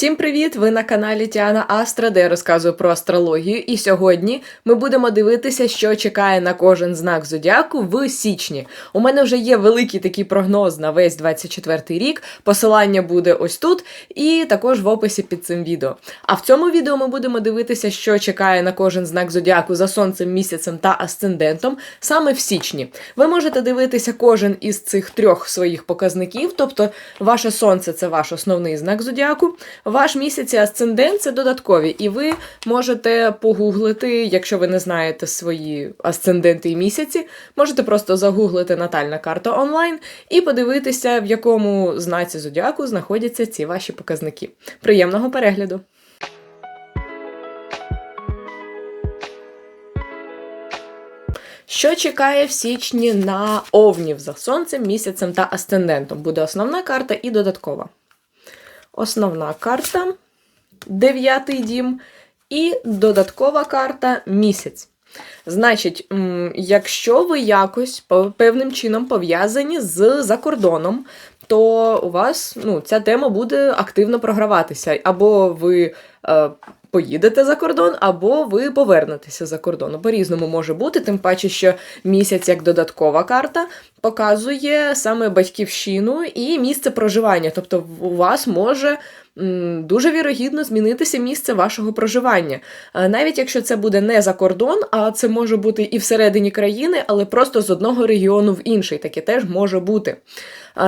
Всім привіт! Ви на каналі Тіана Астра, де я розказую про астрологію. І сьогодні ми будемо дивитися, що чекає на кожен знак зодіаку в січні. У мене вже є великий такий прогноз на весь 24 рік. Посилання буде ось тут, і також в описі під цим відео. А в цьому відео ми будемо дивитися, що чекає на кожен знак зодіаку за сонцем, місяцем та асцендентом саме в січні. Ви можете дивитися кожен із цих трьох своїх показників, тобто ваше сонце це ваш основний знак зодіаку. Ваш місяць і асцендент це додаткові, і ви можете погуглити, якщо ви не знаєте свої асценденти і місяці, можете просто загуглити натальна карта онлайн і подивитися, в якому знаці зодіаку знаходяться ці ваші показники. Приємного перегляду! Що чекає в січні на овнів за сонцем, місяцем та асцендентом? Буде основна карта і додаткова основна карта, дев'ятий дім, і додаткова карта місяць. Значить, якщо ви якось певним чином пов'язані з закордоном, то у вас ну, ця тема буде активно програватися. Або ви е, поїдете за кордон, або ви повернетеся за кордон. По-різному може бути, тим паче, що місяць як додаткова карта показує саме батьківщину і місце проживання. Тобто у вас може дуже вірогідно змінитися місце вашого проживання. Навіть якщо це буде не за кордон, а це може бути і всередині країни, але просто з одного регіону в інший, таке теж може бути.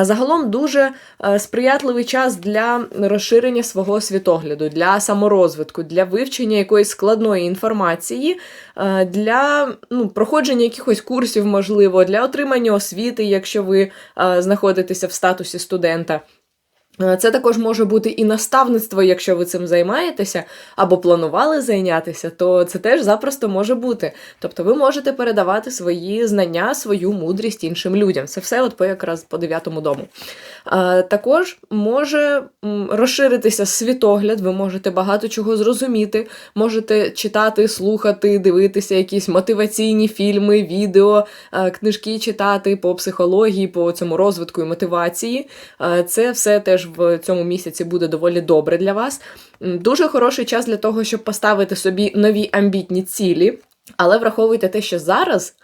Загалом дуже сприятливий час для розширення свого світогляду, для саморозвитку, для вивчення якоїсь складної інформації, для ну, проходження якихось курсів, можливо, для отримання освіти, якщо ви знаходитеся в статусі студента. Е, це також може бути і наставництво, якщо ви цим займаєтеся, або планували зайнятися, то це теж запросто може бути. Тобто ви можете передавати свої знання, свою мудрість іншим людям. Це все от по якраз по дев'ятому дому. А, Також може розширитися світогляд, ви можете багато чого зрозуміти, можете читати, слухати, дивитися якісь мотиваційні фільми, відео, книжки читати по психології, по цьому розвитку і мотивації. Це все теж теж в цьому місяці буде доволі добре для вас. Дуже хороший час для того, щоб поставити собі нові амбітні цілі, але враховуйте те, що зараз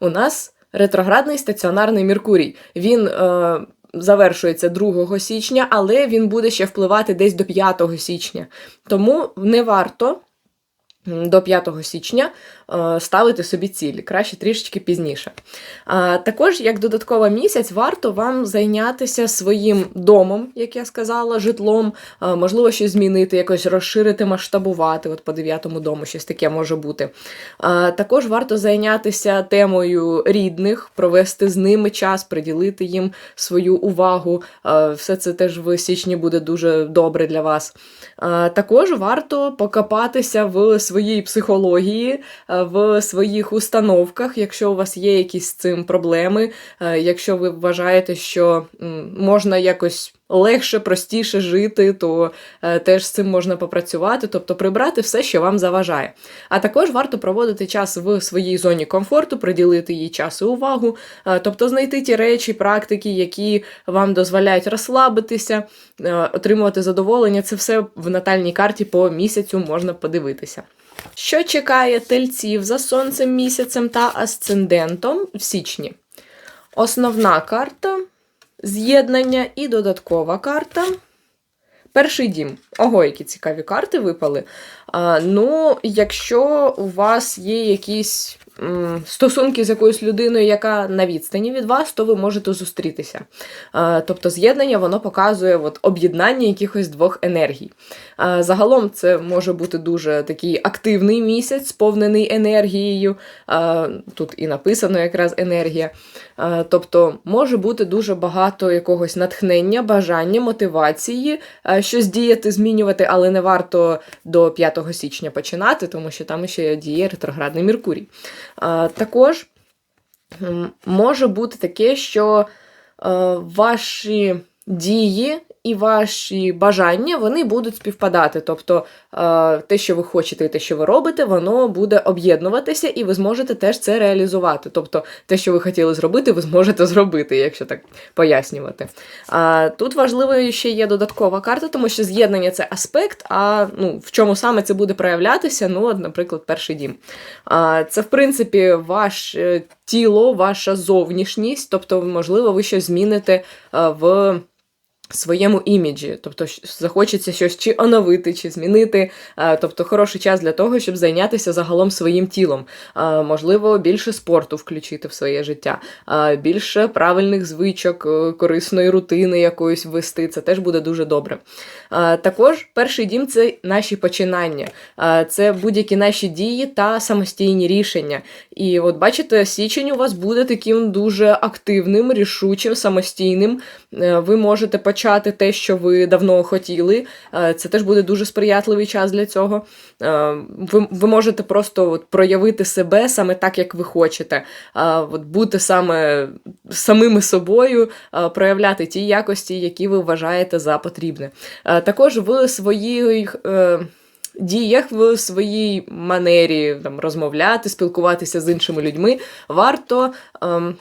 у нас ретроградний стаціонарний Меркурій. Він. Е, Завершується 2 січня, але він буде ще впливати десь до 5 січня. Тому не варто до 5 січня е, ставити собі цілі, краще трішечки пізніше. Також, як додатковий місяць, варто вам зайнятися своїм домом, як я сказала, житлом, можливо, щось змінити, якось розширити, масштабувати. От по 9 дому щось таке може бути. Також варто зайнятися темою рідних, провести з ними час, приділити їм свою увагу. Все це теж в січні буде дуже добре для вас. Також варто покопатися в своїй психології, в своїх установках, якщо у вас є якісь з цим проблеми, якщо ви вважаєте, що можна якось легше, простіше жити, то е, теж з цим можна попрацювати, тобто прибрати все, що вам заважає. А також варто проводити час в своїй зоні комфорту, приділити їй час і увагу, е, тобто знайти ті речі, практики, які вам дозволяють розслабитися, е, отримувати задоволення. Це все в натальній карті по місяцю можна подивитися. Що чекає тельців за сонцем місяцем та асцендентом в січні? Основна карта з'єднання і додаткова карта. Перший дім. Ого, які цікаві карти випали. А, Ну, якщо у вас є якісь стосунки з якоюсь людиною, яка на відстані від вас, то ви можете зустрітися. Тобто з'єднання воно показує от, об'єднання якихось двох енергій. Загалом це може бути дуже такий активний місяць, сповнений енергією. Тут і написано якраз енергія. Тобто може бути дуже багато якогось натхнення, бажання, мотивації, щось діяти, змінювати, але не варто до 5 січня починати, тому що там ще діє ретроградний Меркурій. Також може бути таке, що ваші дії і ваші бажання вони будуть співпадати. Тобто е, те, що ви хочете, і те, що ви робите, воно буде об'єднуватися, і ви зможете теж це реалізувати. Тобто, те, що ви хотіли зробити, ви зможете зробити, якщо так пояснювати. Тут важливо ще є додаткова карта, тому що з'єднання це аспект. А ну в чому саме це буде проявлятися? Ну, от, наприклад, перший дім. Це, в принципі, ваше тіло, ваша зовнішність, тобто, можливо, ви щось зміните в. Своєму іміджі, тобто захочеться щось чи оновити, чи змінити. Тобто хороший час для того, щоб зайнятися загалом своїм тілом. Можливо, більше спорту включити в своє життя, більше правильних звичок, е, корисної рутини якоїсь ввести. Це теж буде дуже добре. Також перший дім це наші починання, це будь-які наші дії та самостійні рішення. І от бачите, січень у вас буде таким дуже активним, рішучим, самостійним. Е, Ви можете почати те, що ви давно хотіли. Е, Це теж буде дуже сприятливий час для цього. Е, Ви, ви можете просто от проявити себе саме так, як ви хочете. От бути саме самими собою, проявляти ті якості, які ви вважаєте за потрібне. Е, Також в своїх. е, Діях в своїй манері там, розмовляти, спілкуватися з іншими людьми, варто ем,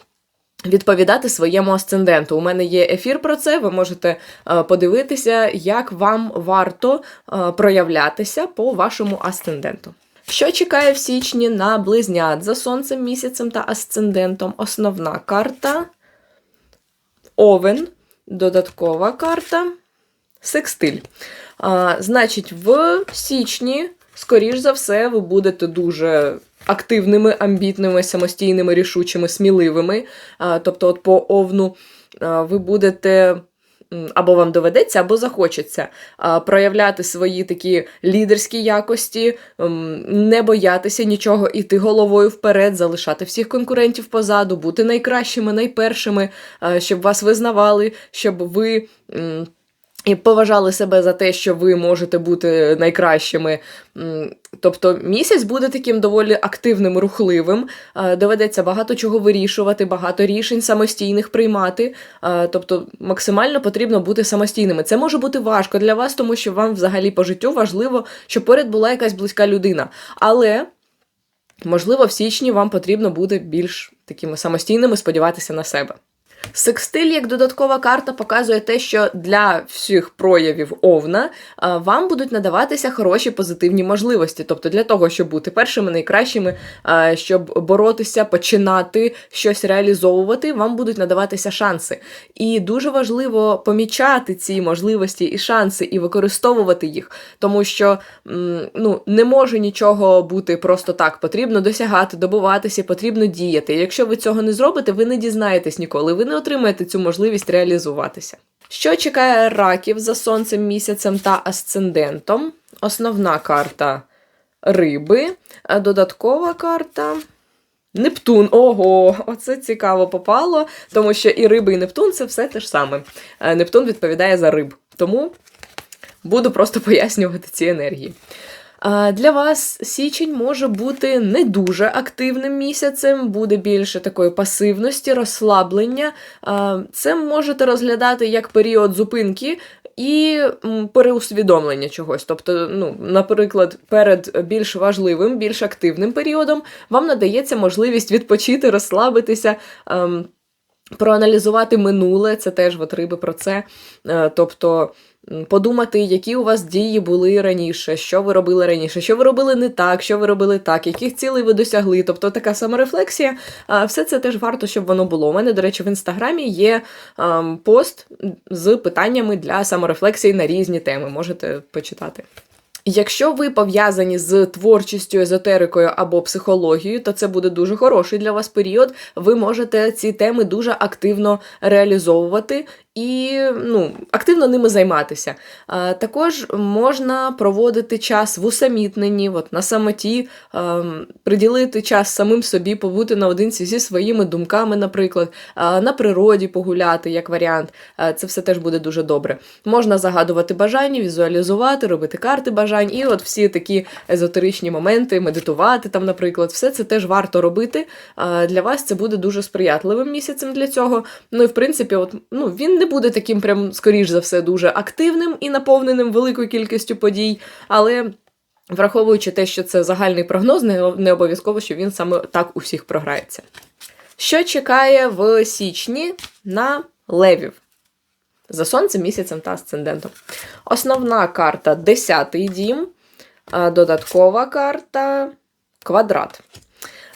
відповідати своєму асценденту. У мене є ефір про це. Ви можете е, подивитися, як вам варто е, проявлятися по вашому асценденту. Що чекає в січні на близнят за сонцем, місяцем та асцендентом? Основна карта. Овен, додаткова карта, секстиль. А, значить, в січні, скоріш за все, ви будете дуже активними, амбітними, самостійними, рішучими, сміливими. Тобто, от по овну ви будете. Або вам доведеться, або захочеться проявляти свої такі лідерські якості, не боятися нічого, іти головою вперед, залишати всіх конкурентів позаду, бути найкращими, найпершими, щоб вас визнавали, щоб ви. І поважали себе за те, що ви можете бути найкращими. Тобто місяць буде таким доволі активним, рухливим. Доведеться багато чого вирішувати, багато рішень самостійних приймати. Тобто максимально потрібно бути самостійними. Це може бути важко для вас, тому що вам взагалі по життю важливо, щоб поряд була якась близька людина. Але. Можливо, в січні вам потрібно буде більш такими самостійними сподіватися на себе. Секстиль як додаткова карта показує те, що для всіх проявів овна вам будуть надаватися хороші позитивні можливості. Тобто для того, щоб бути першими, найкращими, щоб боротися, починати щось реалізовувати, вам будуть надаватися шанси. І дуже важливо помічати ці можливості і шанси, і використовувати їх, тому що ну, не може нічого бути просто так. Потрібно досягати, добуватися, потрібно діяти. Якщо ви цього не зробите, ви не дізнаєтесь ніколи, ви не отримаєте цю можливість реалізуватися. Що чекає раків за сонцем, місяцем та асцендентом? Основна карта риби, додаткова карта. Нептун, ого, оце цікаво попало, тому що і риби, і Нептун це все те ж саме. Е, Нептун відповідає за риб. Тому буду просто пояснювати ці енергії. Для вас січень може бути не дуже активним місяцем, буде більше такої пасивності, розслаблення. Це можете розглядати як період зупинки і переусвідомлення чогось. Тобто, ну, наприклад, перед більш важливим, більш активним періодом вам надається можливість відпочити, розслабитися. ем, Проаналізувати минуле, це теж от риби про це. Е, Тобто подумати, які у вас дії були раніше, що ви робили раніше, що ви робили не так, що ви робили так, яких цілей ви досягли. Тобто така саморефлексія. Все це теж варто, щоб воно було. У мене, до речі, в інстаграмі є пост з питаннями для саморефлексії на різні теми. Можете почитати. Якщо ви пов'язані з творчістю, езотерикою або психологією, то це буде дуже хороший для вас період. Ви можете ці теми дуже активно реалізовувати і ну, активно ними займатися. Також можна проводити час в усамітненні, от, на самоті, приділити час самим собі, побути наодинці зі своїми думками, наприклад, на природі погуляти як варіант. Це все теж буде дуже добре. Можна загадувати бажання, візуалізувати, робити карти бажань, і от всі такі езотеричні моменти, медитувати там, наприклад, все це теж варто робити. Для вас це буде дуже сприятливим місяцем для цього. Ну і в принципі, от, ну, він не буде таким, прям, скоріш за все, дуже активним і наповненим великою кількістю подій, але. Враховуючи те, що це загальний прогноз, не обов'язково, що він саме так у всіх програється. Що чекає в січні на левів? За сонцем, місяцем та асцендентом. Основна карта 10 дім, додаткова карта квадрат.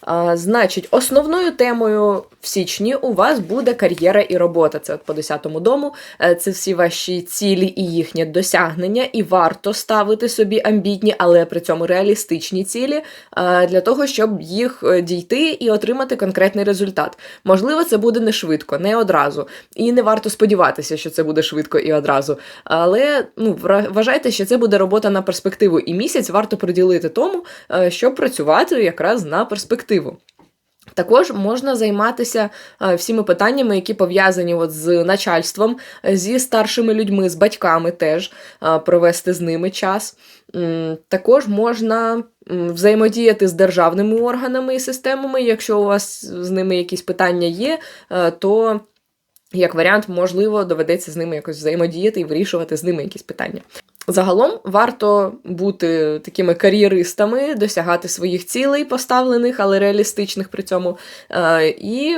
А, Значить, основною темою в січні у вас буде кар'єра і робота. Це от по 10-му дому, Е, це всі ваші цілі і їхнє досягнення, і варто ставити собі амбітні, але при цьому реалістичні цілі е, для того, щоб їх е, дійти і отримати конкретний результат. Можливо, це буде не швидко, не одразу. І не варто сподіватися, що це буде швидко і одразу. Але ну, вважайте, що це буде робота на перспективу, і місяць варто приділити тому, щоб працювати якраз на перспективу. Також можна займатися е, всіми питаннями, які пов'язані от з начальством, е, зі старшими людьми, з батьками теж е, провести з ними час. Також можна взаємодіяти з державними органами і системами. Якщо у вас з ними якісь питання є, то як варіант, можливо, доведеться з ними якось взаємодіяти і вирішувати з ними якісь питання. Загалом варто бути такими кар'єристами, досягати своїх цілей, поставлених, але реалістичних при цьому. Е, І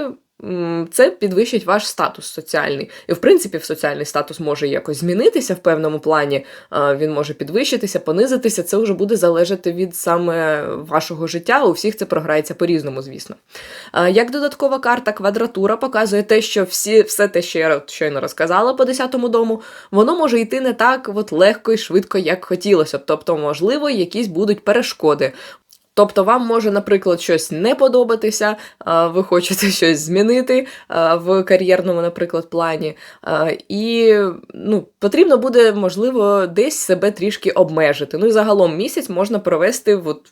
це підвищить ваш статус соціальний. І, в принципі, соціальний статус може якось змінитися в певному плані. Він може підвищитися, понизитися. Це вже буде залежати від саме вашого життя. У всіх це програється по-різному, звісно. Як додаткова карта квадратура показує те, що всі, все те, що я щойно розказала по 10-му дому, воно може йти не так от легко і швидко, як хотілося б. Тобто, можливо, якісь будуть перешкоди. Тобто вам може, наприклад, щось не подобатися, ви хочете щось змінити в кар'єрному, наприклад, плані. І ну, потрібно буде, можливо, десь себе трішки обмежити. Ну і загалом місяць можна провести, от,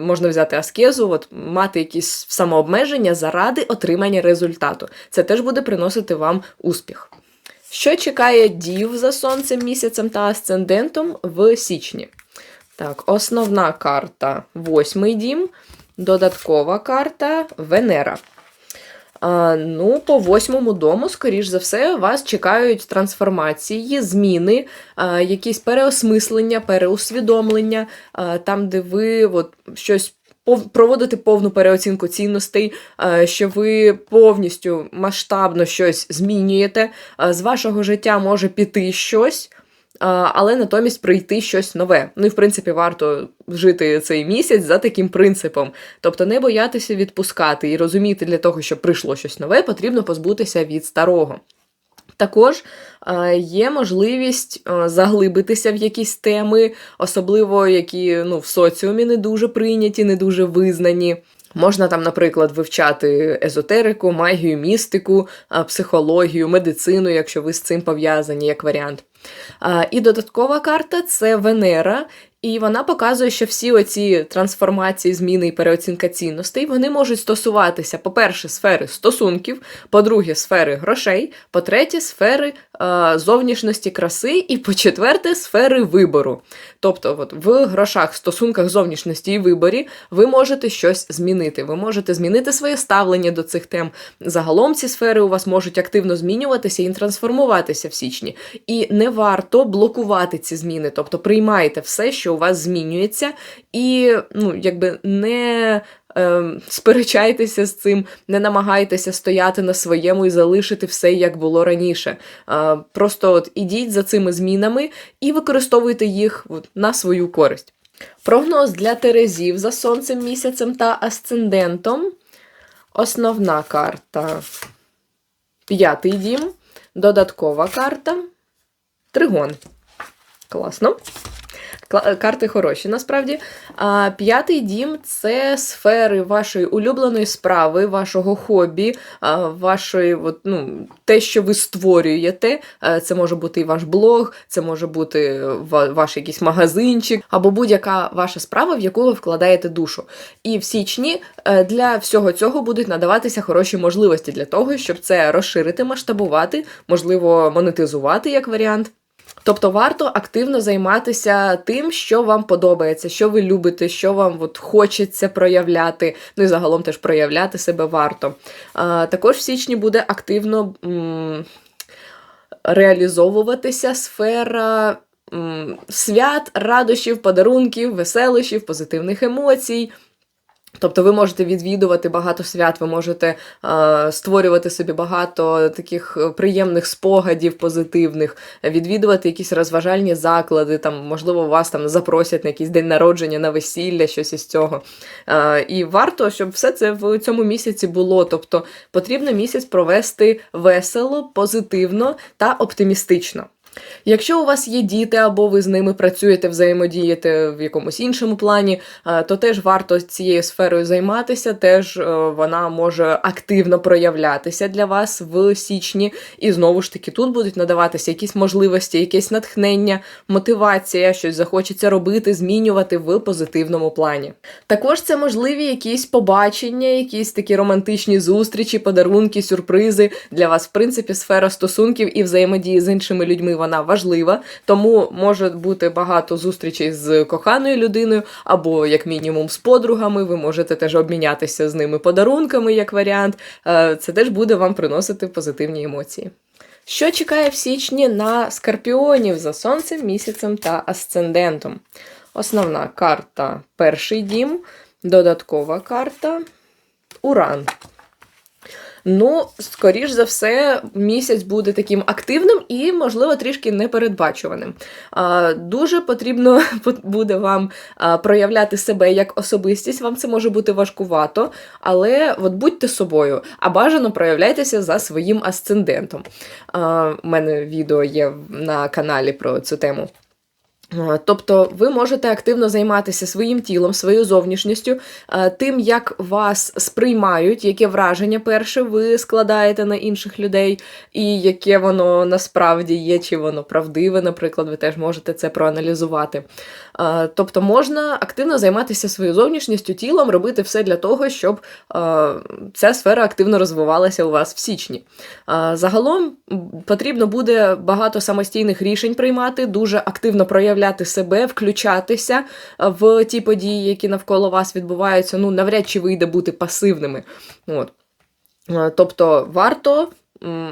можна взяти аскезу, от, мати якісь самообмеження заради отримання результату. Це теж буде приносити вам успіх. Що чекає дів за сонцем, місяцем та асцендентом в січні? Так, основна карта восьмий дім, додаткова карта Венера. А, ну, по восьмому дому, скоріш за все, вас чекають трансформації, зміни, а, якісь переосмислення, переусвідомлення, а, там, де ви от, щось проводите повну переоцінку цінностей, що ви повністю масштабно щось змінюєте. З вашого життя може піти щось. Але натомість прийти щось нове. Ну і в принципі варто жити цей місяць за таким принципом. Тобто не боятися відпускати і розуміти, для того, щоб прийшло щось нове, потрібно позбутися від старого. Також є можливість заглибитися в якісь теми, особливо які ну, в соціумі не дуже прийняті, не дуже визнані. Можна там, наприклад, вивчати езотерику, магію, містику, психологію, медицину, якщо ви з цим пов'язані, як варіант. І додаткова карта це Венера, і вона показує, що всі оці трансформації, зміни і переоцінка цінностей вони можуть стосуватися, по-перше, сфери стосунків, по-друге, сфери грошей, по-третє, сфери е, зовнішності краси, і по-четверте, сфери вибору. Тобто, от, в грошах, стосунках зовнішності і виборі ви можете щось змінити. Ви можете змінити своє ставлення до цих тем. Загалом ці сфери у вас можуть активно змінюватися і трансформуватися в січні. І не варто блокувати ці зміни, тобто приймайте все, що у вас змінюється, і ну, якби не. ем, Сперечайтеся з цим, не намагайтеся стояти на своєму і залишити все, як було раніше. Е, Просто от ідіть за цими змінами і використовуйте їх от, на свою користь. Прогноз для Терезів за сонцем, місяцем та асцендентом. Основна карта п'ятий дім, додаткова карта Тригон. Класно. Кла- Карти хороші, насправді. А, п'ятий дім це сфери вашої улюбленої справи, вашого хобі, вашої, от, ну, те, що ви створюєте. Е, Це може бути і ваш блог, це може бути ваш якийсь магазинчик, або будь-яка ваша справа, в яку ви вкладаєте душу. І в січні е, для всього цього будуть надаватися хороші можливості для того, щоб це розширити, масштабувати, можливо, монетизувати як варіант. Тобто варто активно займатися тим, що вам подобається, що ви любите, що вам от хочеться проявляти. Ну і загалом теж проявляти себе варто. А, також в січні буде активно. М- реалізовуватися сфера свят, радощів, подарунків, веселощів, позитивних емоцій. Тобто ви можете відвідувати багато свят, ви можете е, створювати собі багато таких е, приємних спогадів позитивних, відвідувати якісь розважальні заклади, там, можливо, вас там запросять на якийсь день народження, на весілля, щось із цього. Е, і варто, щоб все це в цьому місяці було. Тобто потрібно місяць провести весело, позитивно та оптимістично. Якщо у вас є діти або ви з ними працюєте, взаємодієте в якомусь іншому плані, е, то теж варто цією сферою займатися. Теж е, вона може активно проявлятися для вас в січні. І знову ж таки, тут будуть надаватися якісь можливості, якесь натхнення, мотивація, щось захочеться робити, змінювати в позитивному плані. Також це можливі якісь побачення, якісь такі романтичні зустрічі, подарунки, сюрпризи. Для вас, в принципі, сфера стосунків і взаємодії з іншими людьми вона важлива, тому може бути багато зустрічей з коханою людиною, або як мінімум з подругами. Ви можете теж обмінятися з ними подарунками, як варіант. Е, Це теж буде вам приносити позитивні емоції. Що чекає в січні на скорпіонів за сонцем, місяцем та асцендентом? Основна карта перший дім, додаткова карта Уран. Ну, скоріш за все, місяць буде таким активним і, можливо, трішки непередбачуваним. Дуже потрібно буде вам проявляти себе як особистість. Вам це може бути важкувато, але от будьте собою, а бажано проявляйтеся за своїм асцендентом. У мене відео є на каналі про цю тему. Е, тобто ви можете активно займатися своїм тілом, своєю зовнішністю, е, тим, як вас сприймають, яке враження перше ви складаєте на інших людей, і яке воно насправді є, чи воно правдиве, наприклад, ви теж можете це проаналізувати. Е, тобто можна активно займатися своєю зовнішністю, тілом, робити все для того, щоб ця сфера активно розвивалася у вас в січні. Загалом потрібно буде багато самостійних рішень приймати, дуже активно проявляти проявляти себе, включатися е, в ті події, які навколо вас відбуваються. Ну, навряд чи вийде бути пасивними. От. Е, тобто варто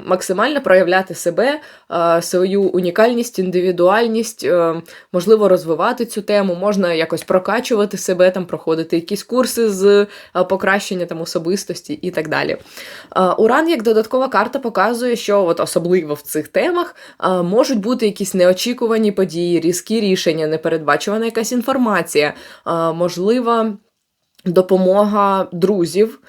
максимально проявляти себе, свою унікальність, індивідуальність, е, можливо, розвивати цю тему, можна якось прокачувати себе, там, проходити якісь курси з е, покращення там, особистості і так далі. Уран, як додаткова карта, показує, що от особливо в цих темах можуть бути якісь неочікувані події, різкі рішення, непередбачувана якась інформація, можливо. Допомога друзів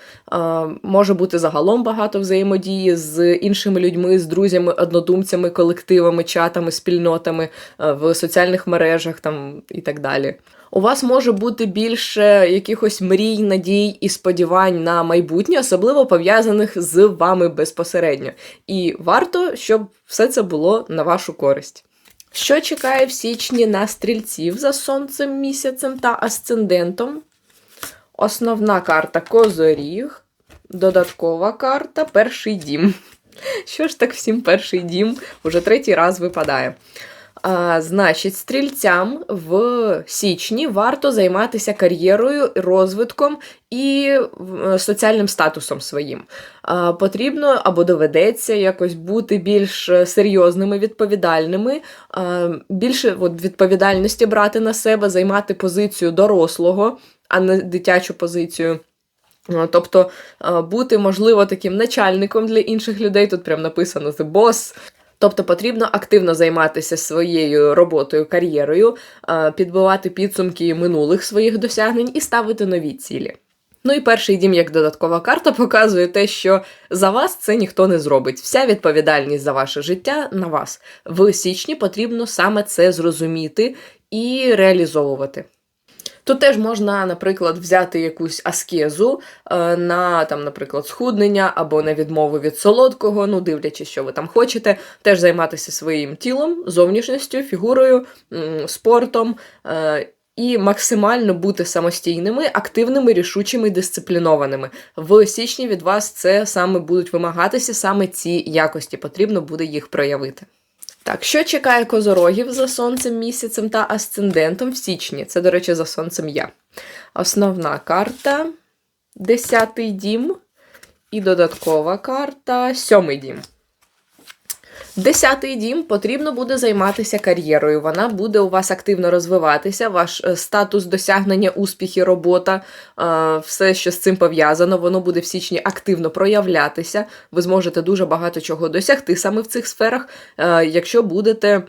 може бути загалом багато взаємодії з іншими людьми, з друзями, однодумцями, колективами, чатами, спільнотами в соціальних мережах там і так далі. У вас може бути більше якихось мрій, надій і сподівань на майбутнє, особливо пов'язаних з вами безпосередньо. І варто, щоб все це було на вашу користь. Що чекає в січні на стрільців за сонцем місяцем та асцендентом? Основна карта Козоріг, додаткова карта Перший дім. Що ж так всім перший дім уже третій раз випадає? А, Значить, стрільцям в січні варто займатися кар'єрою, розвитком і е, соціальним статусом своїм. А, Потрібно або доведеться якось бути більш серйозними, відповідальними, а, більше от, відповідальності брати на себе, займати позицію дорослого а не дитячу позицію. Тобто бути, можливо, таким начальником для інших людей, тут прям написано «the boss», Тобто потрібно активно займатися своєю роботою, кар'єрою, підбивати підсумки минулих своїх досягнень і ставити нові цілі. Ну і перший дім, як додаткова карта, показує те, що за вас це ніхто не зробить. Вся відповідальність за ваше життя на вас. В січні потрібно саме це зрозуміти і реалізовувати. Тут теж можна, наприклад, взяти якусь аскезу е, на, там, наприклад, схуднення або на відмову від солодкого, ну, дивлячись, що ви там хочете, теж займатися своїм тілом, зовнішністю, фігурою, спортом. Е, і максимально бути самостійними, активними, рішучими, дисциплінованими. В січні від вас це саме будуть вимагатися, саме ці якості потрібно буде їх проявити. Так, що чекає козорогів за сонцем місяцем та асцендентом в січні? Це, до речі, за сонцем я. Основна карта десятий дім. І додаткова карта сьомий дім. Десятий дім потрібно буде займатися кар'єрою. Вона буде у вас активно розвиватися. Ваш е, статус досягнення, успіхи, робота, е, все, що з цим пов'язано, воно буде в січні активно проявлятися. Ви зможете дуже багато чого досягти саме в цих сферах, е, якщо будете.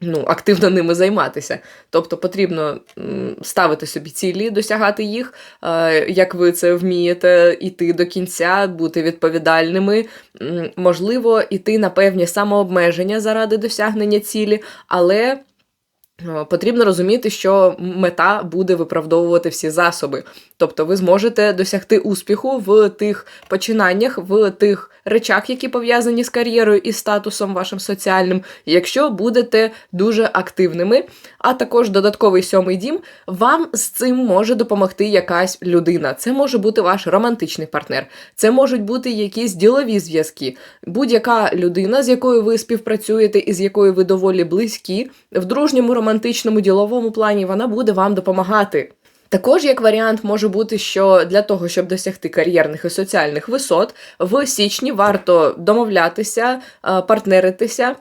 Ну, активно ними займатися. Тобто потрібно ставити собі цілі, досягати їх, е, як ви це вмієте, іти до кінця, бути відповідальними, можливо, іти на певні самообмеження заради досягнення цілі, але потрібно розуміти, що мета буде виправдовувати всі засоби. Тобто ви зможете досягти успіху в тих починаннях, в тих речах, які пов'язані з кар'єрою і статусом вашим соціальним, якщо будете дуже активними. А також додатковий сьомий дім вам з цим може допомогти якась людина. Це може бути ваш романтичний партнер, це можуть бути якісь ділові зв'язки. Будь-яка людина, з якою ви співпрацюєте і з якою ви доволі близькі, в дружньому, романтичному, діловому плані вона буде вам допомагати. Також як варіант може бути, що для того, щоб досягти кар'єрних і соціальних висот, в січні варто домовлятися, е, партнеритися.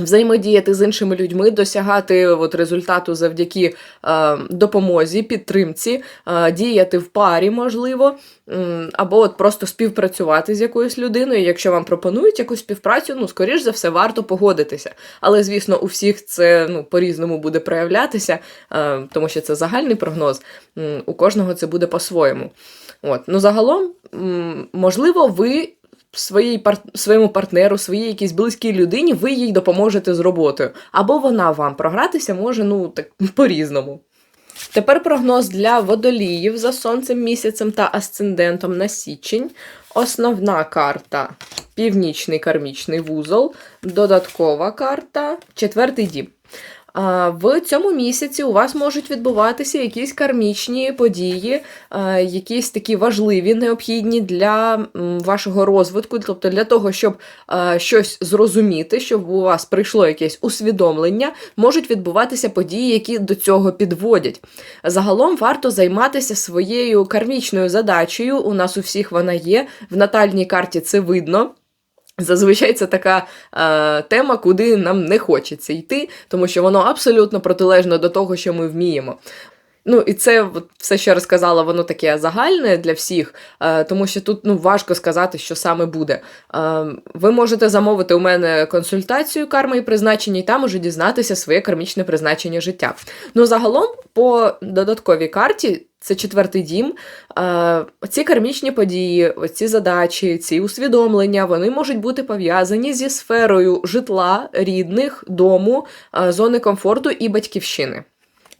Взаємодіяти з іншими людьми, досягати от результату завдяки е, допомозі, підтримці, е, діяти в парі, можливо, м, або от просто співпрацювати з якоюсь людиною. Якщо вам пропонують якусь співпрацю, ну, скоріш за все, варто погодитися. Але, звісно, у всіх це ну, по-різному буде проявлятися, е, тому що це загальний прогноз. М, У кожного це буде по-своєму. От. Ну, загалом, можливо, ви своїй пар... своєму партнеру, своїй якійсь близькій людині, ви їй допоможете з роботою. Або вона вам програтися може ну так по-різному. Тепер прогноз для водоліїв за сонцем, місяцем та асцендентом на січень. Основна карта північний кармічний вузол, додаткова карта, четвертий дім. В цьому місяці у вас можуть відбуватися якісь кармічні події, якісь такі важливі, необхідні для вашого розвитку, тобто для того, щоб щось зрозуміти, щоб у вас прийшло якесь усвідомлення, можуть відбуватися події, які до цього підводять. Загалом варто займатися своєю кармічною задачею. У нас у всіх вона є. В натальній карті це видно. Зазвичай це така е, тема, куди нам не хочеться йти, тому що воно абсолютно протилежно до того, що ми вміємо. Ну, і це все, що я розказала, воно таке загальне для всіх, е, тому що тут ну, важко сказати, що саме буде. Е, ви можете замовити у мене консультацію карми і призначення, і там уже дізнатися своє кармічне призначення життя. Ну, загалом, по додатковій карті. Це четвертий дім. Ці кармічні події, ці задачі, ці усвідомлення, вони можуть бути пов'язані зі сферою житла, рідних, дому, зони комфорту і батьківщини.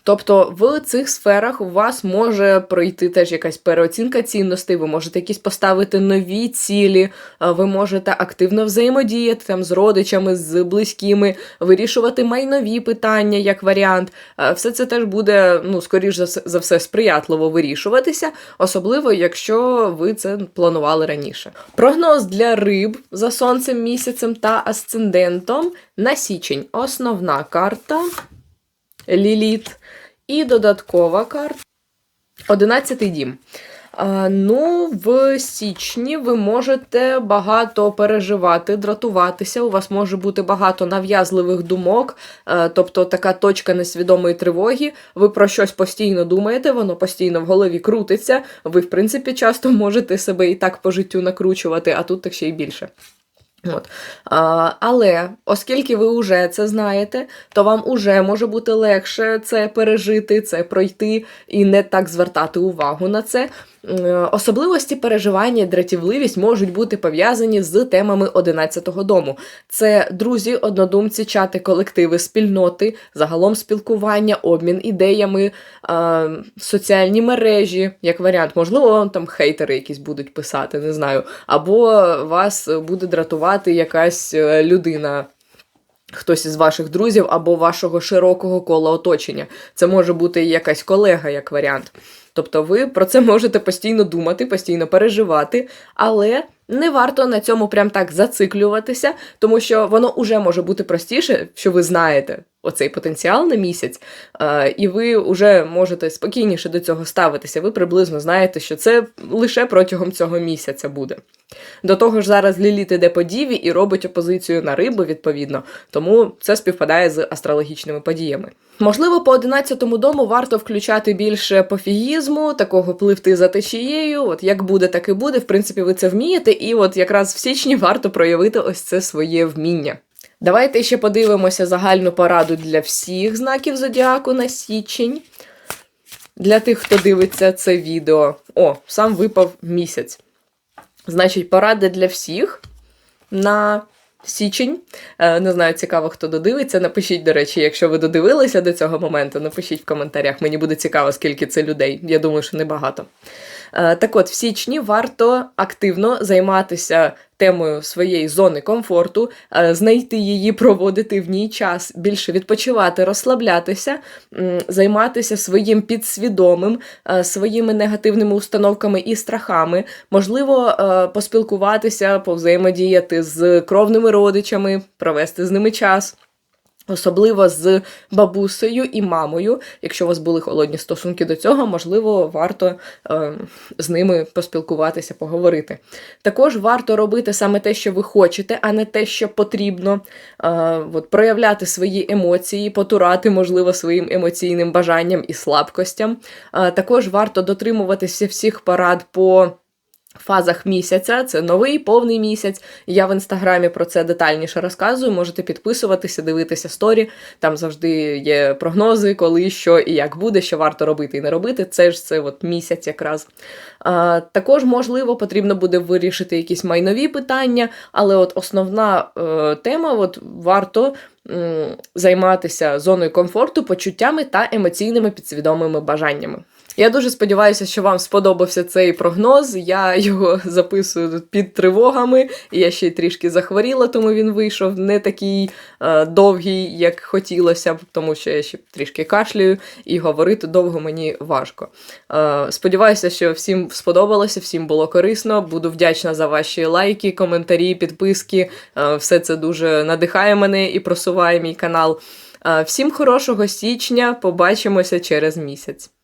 Тобто в цих сферах у вас може пройти теж якась переоцінка цінностей, ви можете якісь поставити нові цілі, е, ви можете активно взаємодіяти там з родичами, з близькими, вирішувати майнові питання як варіант. Е, Все це теж буде, ну, скоріш за все- за все, сприятливо вирішуватися, особливо якщо ви це планували раніше. Прогноз для риб за сонцем, місяцем та асцендентом на січень. Основна карта. Ліліт. І додаткова карта. Одинадцятий дім. Ну, в січні ви можете багато переживати, дратуватися. У вас може бути багато нав'язливих думок, е, тобто така точка несвідомої тривоги. Ви про щось постійно думаєте, воно постійно в голові крутиться. Ви, в принципі, часто можете себе і так по життю накручувати, а тут так ще й більше. От. А, але оскільки ви вже це знаєте, то вам уже може бути легше це пережити, це пройти і не так звертати увагу на це. М, Особливості переживання і дратівливість можуть бути пов'язані з темами 11-го дому. Це друзі, однодумці, чати, колективи, спільноти, загалом спілкування, обмін ідеями, е, соціальні мережі, як варіант, можливо, там хейтери якісь будуть писати, не знаю, або вас буде дратувати якась е, людина. Хтось із ваших друзів або вашого широкого кола оточення. Це може бути якась колега, як варіант. Тобто ви про це можете постійно думати, постійно переживати, але Не варто на цьому прям так зациклюватися, тому що воно уже може бути простіше, що ви знаєте оцей потенціал на місяць, е, і ви вже можете спокійніше до цього ставитися. Ви приблизно знаєте, що це лише протягом цього місяця буде. До того ж, зараз Ліліт іде по діві і робить опозицію на рибу, відповідно, тому це співпадає з астрологічними подіями. Можливо, по 11-му дому варто включати більше пофігізму, такого пливти за течією. От як буде, так і буде. В принципі, ви це вмієте, і от якраз в січні варто проявити ось це своє вміння. Давайте ще подивимося загальну пораду для всіх знаків зодіаку на січень. Для тих, хто дивиться це відео. О, сам випав місяць. Значить, поради для всіх на січень. Е, Не знаю, цікаво, хто додивиться. Напишіть, до речі, якщо ви додивилися до цього моменту, напишіть в коментарях. Мені буде цікаво, скільки це людей. Я думаю, що небагато. Е, Так от, в січні варто активно займатися темою своєї зони комфорту, е, знайти її, проводити в ній час, більше відпочивати, розслаблятися, займатися своїм підсвідомим, е, своїми негативними установками і страхами, можливо, поспілкуватися, повзаємодіяти з кровними родичами, провести з ними час. Особливо з бабусею і мамою. Якщо у вас були холодні стосунки до цього, можливо, варто е, з ними поспілкуватися, поговорити. Також варто робити саме те, що ви хочете, а не те, що потрібно. Е, от, проявляти свої емоції, потурати, можливо, своїм емоційним бажанням і слабкостям. Е, також варто дотримуватися всіх порад по фазах місяця. Це новий повний місяць. Я в інстаграмі про це детальніше розказую. Можете підписуватися, дивитися сторі. Там завжди є прогнози, коли що і як буде, що варто робити і не робити. Це ж це от місяць якраз. А, також, можливо, потрібно буде вирішити якісь майнові питання, але от основна е, тема от варто. Займатися зоною комфорту, почуттями та емоційними підсвідомими бажаннями. Я дуже сподіваюся, що вам сподобався цей прогноз. Я його записую під тривогами. і Я ще й трішки захворіла, тому він вийшов не такий е, довгий, як хотілося б, тому що я ще трішки кашлюю, і говорити довго мені важко. Е, сподіваюся, що всім сподобалося, всім було корисно. Буду вдячна за ваші лайки, коментарі, підписки. Е, все це дуже надихає мене і просуває мій канал. Е, всім хорошого січня. Побачимося через місяць.